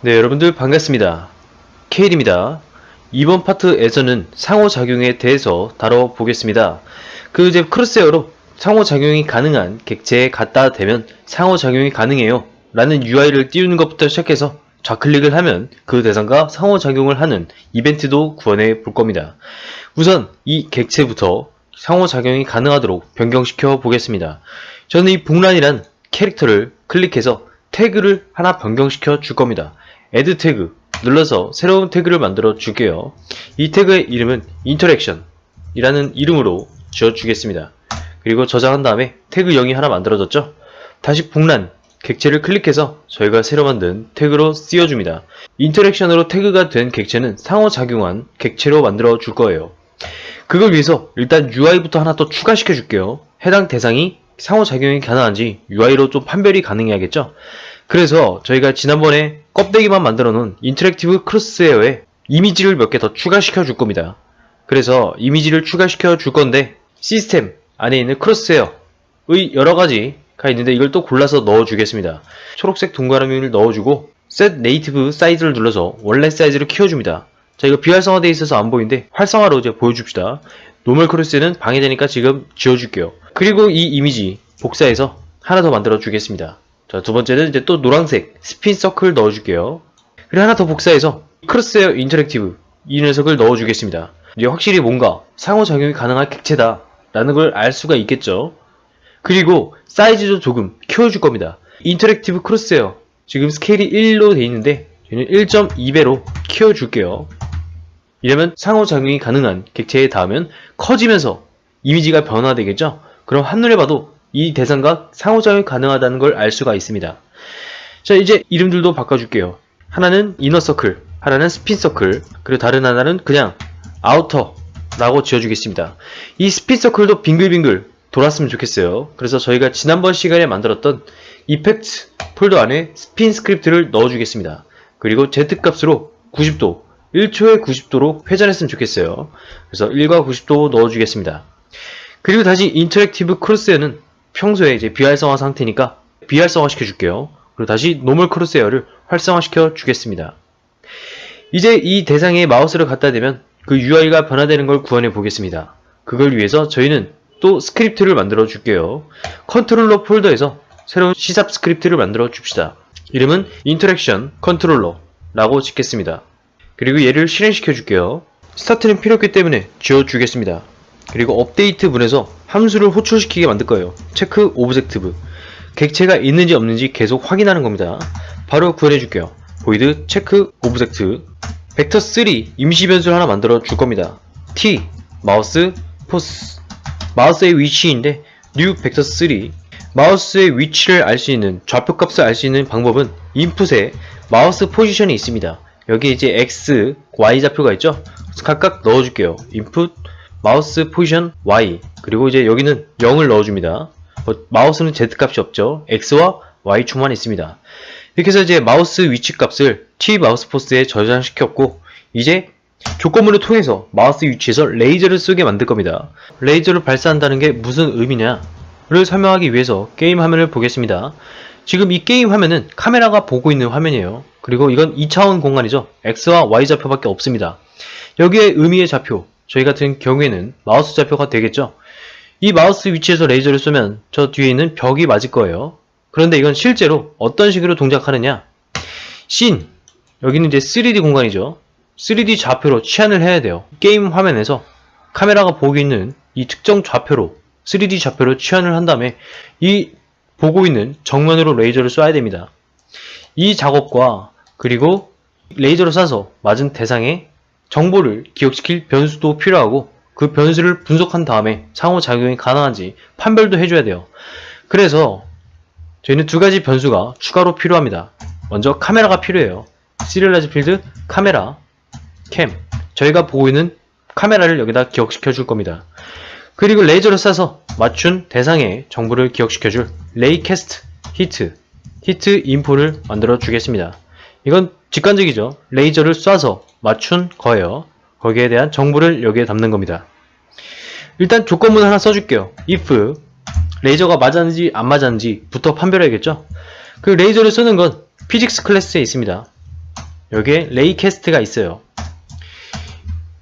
네, 여러분들 반갑습니다. 케일입니다. 이번 파트에서는 상호작용에 대해서 다뤄보겠습니다. 그 이제 크로스웨어로 상호작용이 가능한 객체에 갖다 대면 상호작용이 가능해요. 라는 UI를 띄우는 것부터 시작해서 좌클릭을 하면 그 대상과 상호작용을 하는 이벤트도 구현해 볼 겁니다. 우선 이 객체부터 상호작용이 가능하도록 변경시켜 보겠습니다. 저는 이 북란이란 캐릭터를 클릭해서 태그를 하나 변경시켜 줄 겁니다. Add 태그 눌러서 새로운 태그를 만들어 줄게요. 이 태그의 이름은 interaction 이라는 이름으로 지어 주겠습니다. 그리고 저장한 다음에 태그 0이 하나 만들어졌죠? 다시 북란 객체를 클릭해서 저희가 새로 만든 태그로 씌워줍니다. 인터랙션으로 태그가 된 객체는 상호작용한 객체로 만들어 줄 거예요. 그걸 위해서 일단 UI부터 하나 더 추가시켜 줄게요. 해당 대상이 상호작용이 가능한지 UI로 좀 판별이 가능해야겠죠? 그래서 저희가 지난번에 껍데기만 만들어 놓은 인터랙티브 크로스웨어에 이미지를 몇 개 더 추가시켜 줄 겁니다. 그래서 이미지를 추가시켜 줄 건데 시스템 안에 있는 크로스웨어의 여러 가지가 있는데 이걸 또 골라서 넣어 주겠습니다. 초록색 동그라미를 넣어 주고 set native 사이즈를 눌러서 원래 사이즈를 키워 줍니다. 자 이거 비활성화되어 있어서 안 보이는데 활성화로 이제 보여줍시다. 노멀 크로스는 방해되니까 지금 지워줄게요. 그리고 이 이미지 복사해서 하나 더 만들어 주겠습니다. 자, 두 번째는 이제 또 노란색 스핀 서클 넣어줄게요. 그리고 하나 더 복사해서 크로스웨어 인터랙티브 이 녀석을 넣어주겠습니다. 이제 확실히 뭔가 상호작용이 가능한 객체다 라는 걸 알 수가 있겠죠. 그리고 사이즈도 조금 키워줄 겁니다. 인터랙티브 크로스웨어 지금 스케일이 1로 돼 있는데 저는 1.2배로 키워줄게요. 이러면 상호작용이 가능한 객체에 닿으면 커지면서 이미지가 변화되겠죠? 그럼 한눈에 봐도 이 대상과 상호작용이 가능하다는 걸 알 수가 있습니다. 자, 이제 이름들도 바꿔줄게요. 하나는 이너서클, 하나는 스핀서클, 그리고 다른 하나는 그냥 아우터라고 지어주겠습니다. 이 스핀서클도 빙글빙글 돌았으면 좋겠어요. 그래서 저희가 지난번 시간에 만들었던 이펙트 폴더 안에 스핀 스크립트를 넣어주겠습니다. 그리고 Z값으로 90도, 1초에 90도로 회전했으면 좋겠어요. 그래서 1과 90도 넣어주겠습니다. 그리고 다시 인터랙티브 크로스웨어는 평소에 이제 비활성화 상태니까 비활성화 시켜줄게요. 그리고 다시 노멀 크로스웨어를 활성화시켜 주겠습니다. 이제 이 대상에 마우스를 갖다 대면 그 UI가 변화되는 걸 구현해 보겠습니다. 그걸 위해서 저희는 또 스크립트를 만들어 줄게요. 컨트롤러 폴더에서 새로운 시삽 스크립트를 만들어 줍시다. 이름은 인터랙션 컨트롤러라고 짓겠습니다. 그리고 얘를 실행시켜 줄게요. 스타트는 필요 없기 때문에 지워 주겠습니다. 그리고 업데이트 문에서 함수를 호출시키게 만들 거예요. 체크 오브젝티브. 객체가 있는지 없는지 계속 확인하는 겁니다. 바로 구현해 줄게요. 보이드 체크 오브젝트 벡터 3 임시 변수를 하나 만들어 줄 겁니다. t 마우스 포스 마우스의 위치인데 new 벡터 3 마우스의 위치를 알 수 있는 좌표 값을 알 수 있는 방법은 인풋에 마우스 포지션이 있습니다. 여기 이제 x, y 좌표가 있죠? 각각 넣어줄게요. 인풋 마우스 포지션 y 그리고 이제 여기는 0을 넣어줍니다. 어, 마우스는 z 값이 없죠. x와 y 축만 있습니다. 이렇게 해서 이제 마우스 위치 값을 t 마우스 포스에 저장시켰고 이제 조건문을 통해서 마우스 위치에서 레이저를 쏘게 만들 겁니다. 레이저를 발사한다는 게 무슨 의미냐를 설명하기 위해서 게임 화면을 보겠습니다. 지금 이 게임 화면은 카메라가 보고 있는 화면이에요. 그리고 이건 2차원 공간이죠. X와 Y 좌표밖에 없습니다. 여기에 의미의 좌표, 저희 같은 경우에는 마우스 좌표가 되겠죠. 이 마우스 위치에서 레이저를 쏘면 저 뒤에 있는 벽이 맞을 거예요. 그런데 이건 실제로 어떤 식으로 동작하느냐? 씬, 여기는 이제 3D 공간이죠. 3D 좌표로 치환을 해야 돼요. 게임 화면에서 카메라가 보고 있는 이 특정 좌표로 3D 좌표로 치환을 한 다음에 이 보고 있는 정면으로 레이저를 쏴야 됩니다. 이 작업과 그리고 레이저를 쏴서 맞은 대상의 정보를 기억시킬 변수도 필요하고 그 변수를 분석한 다음에 상호작용이 가능한지 판별도 해줘야 돼요. 그래서 저희는 두 가지 변수가 추가로 필요합니다. 먼저 카메라가 필요해요. 시리얼라이즈 필드 카메라 캠 저희가 보고 있는 카메라를 여기다 기억시켜 줄 겁니다. 그리고 레이저를 쏴서 맞춘 대상의 정보를 기억시켜 줄 레이캐스트 히트 히트 인포를 만들어 주겠습니다. 이건 직관적이죠. 레이저를 쏴서 맞춘 거예요. 거기에 대한 정보를 여기에 담는 겁니다. 일단 조건문 하나 써줄게요. if 레이저가 맞았는지 안 맞았는지부터 판별해야겠죠. 그 레이저를 쓰는 건 피직스 클래스에 있습니다. 여기에 레이캐스트가 있어요.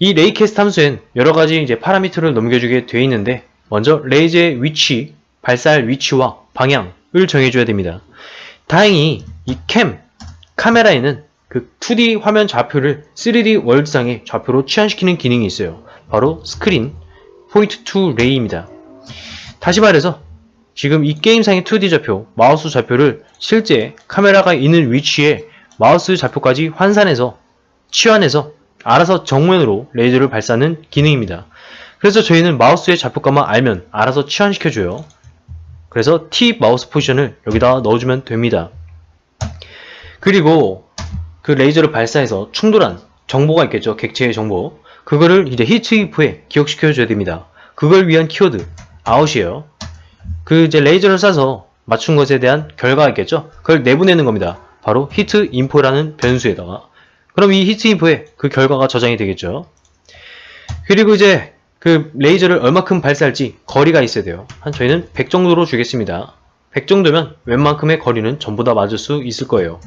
이 레이캐스트 함수엔 여러 가지 이제 파라미터를 넘겨주게 되어 있는데 먼저 레이저의 위치, 발사할 위치와 방향을 정해줘야 됩니다. 다행히 이 캠, 카메라에는 그 2D 화면 좌표를 3D 월드상의 좌표로 치환시키는 기능이 있어요. 바로 스크린, 포인트 투 레이입니다. 다시 말해서 지금 이 게임상의 2D 좌표, 마우스 좌표를 실제 카메라가 있는 위치에 마우스 좌표까지 환산해서 치환해서 알아서 정면으로 레이저를 발사하는 기능입니다. 그래서 저희는 마우스의 좌표값만 알면 알아서 치환시켜줘요. 그래서 T 마우스 포지션을 여기다 넣어주면 됩니다. 그리고 그 레이저를 발사해서 충돌한 정보가 있겠죠. 객체의 정보. 그거를 이제 히트 이프에 기억시켜 줘야 됩니다. 그걸 위한 키워드, 아웃이에요. 그 이제 레이저를 쏴서 맞춘 것에 대한 결과가 있겠죠. 그걸 내보내는 겁니다. 바로 히트 인포라는 변수에다가. 그럼 이 히트 인포에 그 결과가 저장이 되겠죠. 그리고 이제 그 레이저를 얼마큼 발사할지 거리가 있어야 돼요. 한 저희는 100 정도로 주겠습니다. 100 정도면 웬만큼의 거리는 전부 다 맞을 수 있을 거예요.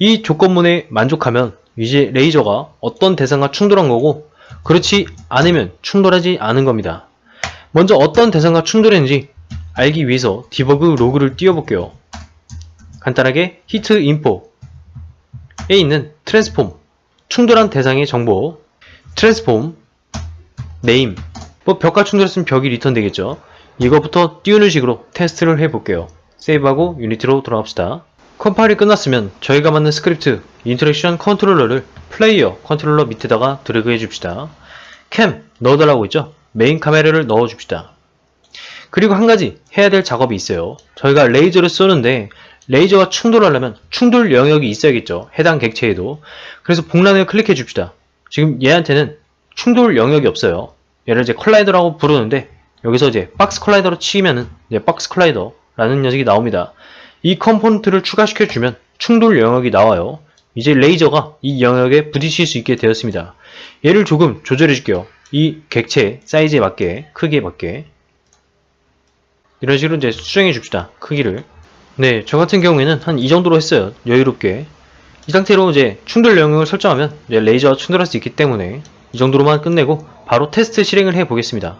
이 조건문에 만족하면 이제 레이저가 어떤 대상과 충돌한 거고 그렇지 않으면 충돌하지 않은 겁니다. 먼저 어떤 대상과 충돌했는지 알기 위해서 디버그 로그를 띄워볼게요. 간단하게 히트 인포에 있는 트랜스폼 충돌한 대상의 정보 트랜스폼 네임 뭐 벽과 충돌했으면 벽이 리턴 되겠죠. 이거부터 띄우는 식으로 테스트를 해볼게요. 세이브하고 유니티로 돌아갑시다. 컴파일이 끝났으면 저희가 만든 스크립트 인터랙션 컨트롤러를 플레이어 컨트롤러 밑에다가 드래그 해줍시다. 캠 넣어달라고 했죠? 메인 카메라를 넣어줍시다. 그리고 한 가지 해야 될 작업이 있어요. 저희가 레이저를 쏘는데 레이저가 충돌하려면 충돌 영역이 있어야겠죠. 해당 객체에도. 그래서 복란을 클릭해 줍시다. 지금 얘한테는 충돌 영역이 없어요. 얘를 이제 컬라이더라고 부르는데 여기서 이제 박스 컬라이더로 치면은 이제 박스 컬라이더라는 녀석이 나옵니다. 이 컴포넌트를 추가시켜 주면 충돌 영역이 나와요. 이제 레이저가 이 영역에 부딪힐 수 있게 되었습니다. 얘를 조금 조절해 줄게요. 이 객체 사이즈에 맞게 크기에 맞게 이런 식으로 이제 수정해 줍시다. 크기를 네, 저 같은 경우에는 한 이 정도로 했어요. 여유롭게 이 상태로 이제 충돌 영역을 설정하면 이제 레이저와 충돌할 수 있기 때문에 이 정도로만 끝내고 바로 테스트 실행을 해 보겠습니다.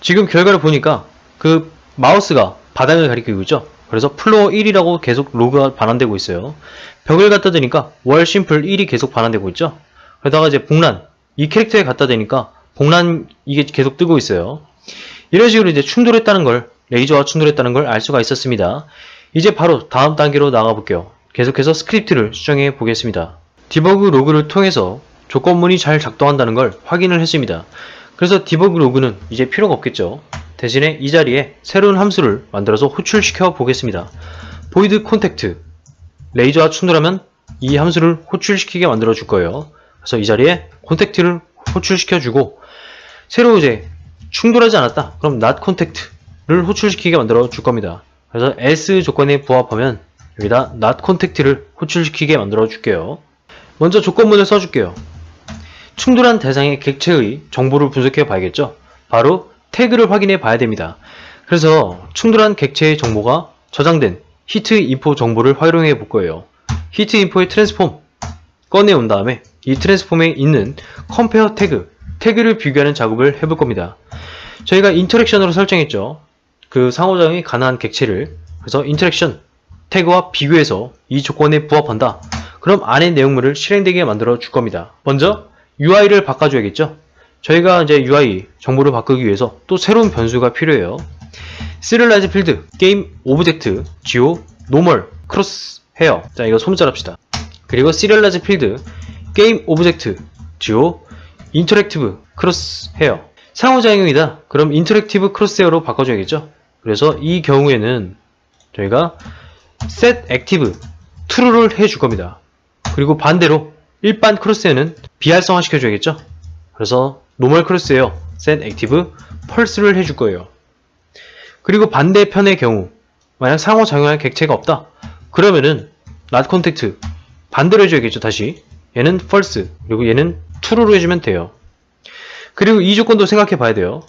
지금 결과를 보니까 그 마우스가 바닥을 가리키고 있죠. 그래서 플로어 1이라고 계속 로그가 반환되고 있어요. 벽을 갖다 대니까 월 심플 1이 계속 반환되고 있죠. 그러다가 이제 복란 이 캐릭터에 갖다 대니까 복란 이게 계속 뜨고 있어요. 이런 식으로 이제 충돌했다는 걸 레이저와 충돌했다는 걸 알 수가 있었습니다. 이제 바로 다음 단계로 나가 볼게요. 계속해서 스크립트를 수정해 보겠습니다. 디버그 로그를 통해서 조건문이 잘 작동한다는 걸 확인을 했습니다. 그래서 디버그 로그는 이제 필요가 없겠죠. 대신에 이 자리에 새로운 함수를 만들어서 호출시켜 보겠습니다. void contact 레이저와 충돌하면 이 함수를 호출시키게 만들어 줄 거예요. 그래서 이 자리에 contact를 호출시켜 주고 새로 이제 충돌하지 않았다. 그럼 not contact를 호출시키게 만들어 줄 겁니다. 그래서 else 조건에 부합하면 여기다 not contact를 호출시키게 만들어 줄게요. 먼저 조건문을 써줄게요. 충돌한 대상의 객체의 정보를 분석해 봐야겠죠. 바로 태그를 확인해 봐야 됩니다. 그래서 충돌한 객체의 정보가 저장된 히트 인포 정보를 활용해 볼 거예요. 히트 인포의 트랜스폼 꺼내 온 다음에 이 트랜스폼에 있는 컴페어 태그, 태그를 비교하는 작업을 해볼 겁니다. 저희가 인터랙션으로 설정했죠. 그 상호작용이 가능한 객체를 그래서 인터랙션 태그와 비교해서 이 조건에 부합한다. 그럼 안의 내용물을 실행되게 만들어 줄 겁니다. 먼저 UI를 바꿔줘야겠죠. 저희가 이제 UI 정보를 바꾸기 위해서 또 새로운 변수가 필요해요. Serialize 필드, 게임 오브젝트, geo, normal, cross, hair. 자, 이거 소문자 합시다. 그리고 Serialize 필드, 게임 오브젝트, geo, interactive, cross, hair. 상호작용이다. 그럼 interactive cross hair로 바꿔줘야겠죠. 그래서 이 경우에는 저희가 set active, true를 해줄 겁니다. 그리고 반대로 일반 크로스에는 비활성화 시켜줘야겠죠? 그래서 노멀 크로스에요. set active pulse를 해줄 거예요. 그리고 반대편의 경우 만약 상호 작용할 객체가 없다. 그러면은 not contact 반대로 해줘야겠죠. 다시 얘는 false 그리고 얘는 true로 해주면 돼요. 그리고 이 조건도 생각해 봐야 돼요.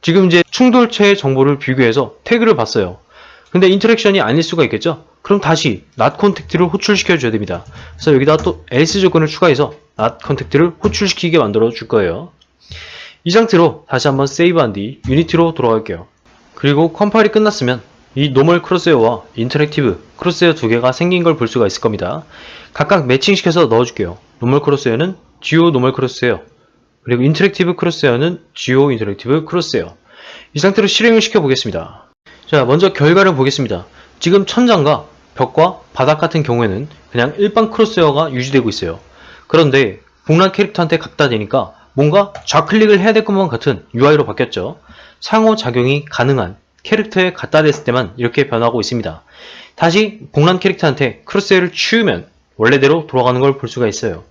지금 이제 충돌체의 정보를 비교해서 태그를 봤어요. 근데 인터랙션이 아닐 수가 있겠죠? 그럼 다시 not contact를 호출시켜 줘야 됩니다. 그래서 여기다 또 else 조건을 추가해서 not contact를 호출시키게 만들어 줄 거예요. 이 상태로 다시 한번 세이브한 뒤 유니티로 돌아갈게요. 그리고 컴파일이 끝났으면 이 노멀 크로스웨어와 인터랙티브 크로스웨어 두 개가 생긴 걸 볼 수가 있을 겁니다. 각각 매칭시켜서 넣어줄게요. 노멀 크로스웨어는 GO 노멀 크로스웨어 그리고 인터랙티브 크로스웨어는 GO 인터랙티브 크로스웨어 이 상태로 실행을 시켜 보겠습니다. 자 먼저 결과를 보겠습니다. 지금 천장과 벽과 바닥 같은 경우에는 그냥 일반 크로스웨어가 유지되고 있어요. 그런데 복란 캐릭터한테 갖다 대니까 뭔가 좌클릭을 해야 될 것만 같은 UI로 바뀌었죠. 상호작용이 가능한 캐릭터에 갖다 댔을 때만 이렇게 변하고 있습니다. 다시 복란 캐릭터한테 크로스웨어를 치우면 원래대로 돌아가는 걸 볼 수가 있어요.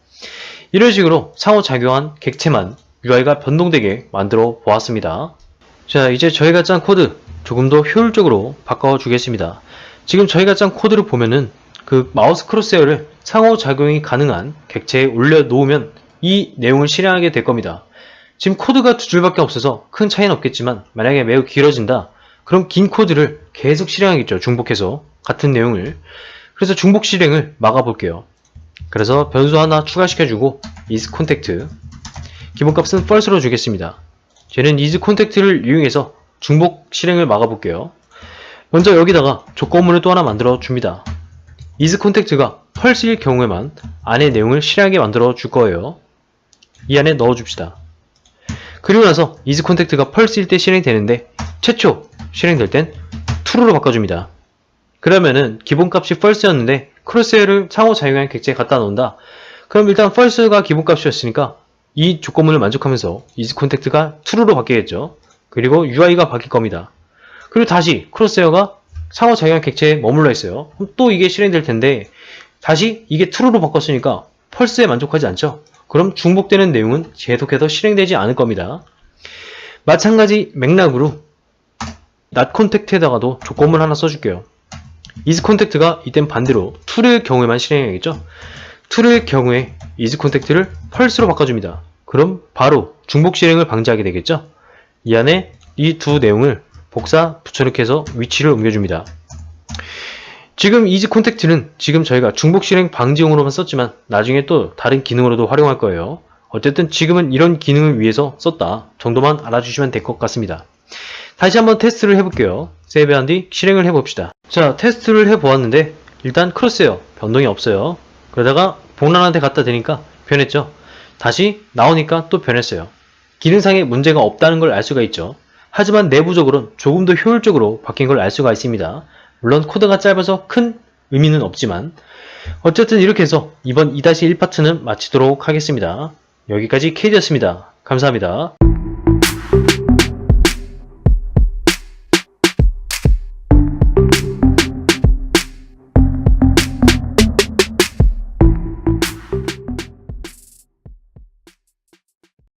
이런 식으로 상호작용한 객체만 UI가 변동되게 만들어 보았습니다. 자, 이제 저희가 짠 코드 조금 더 효율적으로 바꿔 주겠습니다. 지금 저희가 짠 코드를 보면은 그 마우스 크로스웨어를 상호작용이 가능한 객체에 올려 놓으면 이 내용을 실행하게 될 겁니다. 지금 코드가 두 줄밖에 없어서 큰 차이는 없겠지만 만약에 매우 길어진다 그럼 긴 코드를 계속 실행하겠죠 중복해서 같은 내용을. 그래서 중복 실행을 막아볼게요. 그래서 변수 하나 추가시켜주고 is contact. 기본값은 false로 주겠습니다. 쟤는 is contact를 이용해서 중복 실행을 막아볼게요. 먼저 여기다가 조건문을 또 하나 만들어 줍니다. is contact가 false일 경우에만 안에 내용을 실행하게 만들어 줄 거예요 이 안에 넣어 줍시다 그리고 나서 is contact가 펄스일 때 실행되는데 최초 실행될 땐 true로 바꿔줍니다. 그러면은 기본값이 false였는데 크로스웨어를 상호 작용한 객체에 갖다 놓는다. 그럼 일단 false가 기본값이었으니까 이 조건문을 만족하면서 is contact가 true로 바뀌겠죠. 그리고 UI가 바뀔 겁니다. 그리고 다시 크로스웨어가 상호 작용한 객체에 머물러 있어요. 또 이게 실행될 텐데 다시 이게 true로 바꿨으니까 펄스에 만족하지 않죠. 그럼 중복되는 내용은 계속해서 실행되지 않을 겁니다. 마찬가지 맥락으로 not contact에다가도 조건문 하나 써줄게요. is contact가 이땐 반대로 to를 경우에만 실행해야겠죠? to를 경우에 is contact를 false로 바꿔줍니다. 그럼 바로 중복 실행을 방지하게 되겠죠? 이 안에 이 두 내용을 복사 붙여넣기해서 위치를 옮겨줍니다. 지금 이지 콘택트는 지금 저희가 중복 실행 방지용으로만 썼지만 나중에 또 다른 기능으로도 활용할 거예요. 어쨌든 지금은 이런 기능을 위해서 썼다 정도만 알아주시면 될 것 같습니다. 다시 한번 테스트를 해볼게요. 세이브한 뒤 실행을 해봅시다. 자 테스트를 해보았는데 일단 크로스웨어 변동이 없어요. 그러다가 복란한테 갖다 대니까 변했죠. 다시 나오니까 또 변했어요. 기능상의 문제가 없다는 걸 알 수가 있죠. 하지만 내부적으로는 조금 더 효율적으로 바뀐 걸 알 수가 있습니다. 물론 코드가 짧아서 큰 의미는 없지만 어쨌든 이렇게 해서 이번 2-1 파트는 마치도록 하겠습니다. 여기까지 KD였습니다. 감사합니다.